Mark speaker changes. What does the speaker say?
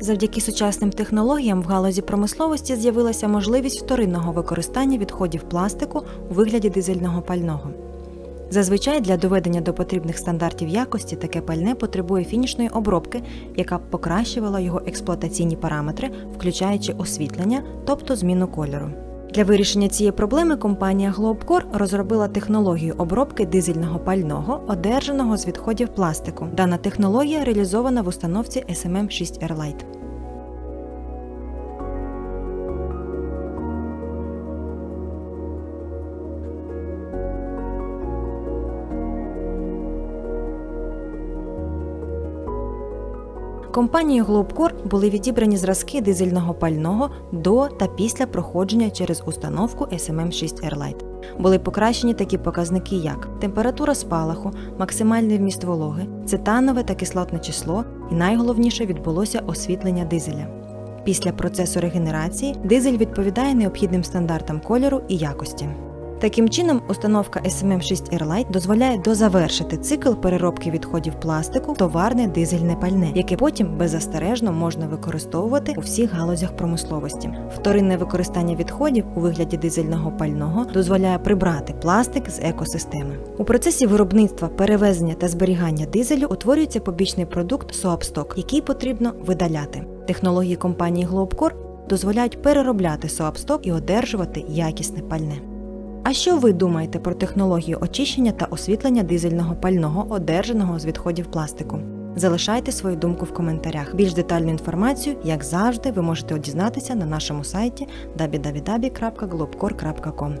Speaker 1: Завдяки сучасним технологіям в галузі промисловості з'явилася можливість вторинного використання відходів пластику у вигляді дизельного пального. Зазвичай для доведення до потрібних стандартів якості таке пальне потребує фінішної обробки, яка б покращувала його експлуатаційні параметри, включаючи освітлення, тобто зміну кольору. Для вирішення цієї проблеми компанія Globcore розробила технологію обробки дизельного пального, одержаного з відходів пластику. Дана технологія реалізована в установці SMM 6 Airlight. Компанією Globcore були відібрані зразки дизельного пального до та після проходження через установку SMM 6 Airlight. Були покращені такі показники, як температура спалаху, максимальний вміст вологи, цитанове та кислотне число, і найголовніше відбулося освітлення дизеля. Після процесу регенерації дизель відповідає необхідним стандартам кольору і якості. Таким чином, установка SMM 6 Airlight дозволяє дозавершити цикл переробки відходів пластику в товарне дизельне пальне, яке потім беззастережно можна використовувати у всіх галузях промисловості. Вторинне використання відходів у вигляді дизельного пального дозволяє прибрати пластик з екосистеми. У процесі виробництва, перевезення та зберігання дизелю утворюється побічний продукт соапсток, який потрібно видаляти. Технології компанії Globcore дозволяють переробляти соапсток і одержувати якісне пальне. А що ви думаєте про технологію очищення та освітлення дизельного пального, одержаного з відходів пластику? Залишайте свою думку в коментарях. Більш детальну інформацію, як завжди, ви можете дізнатися на нашому сайті www.globcore.com.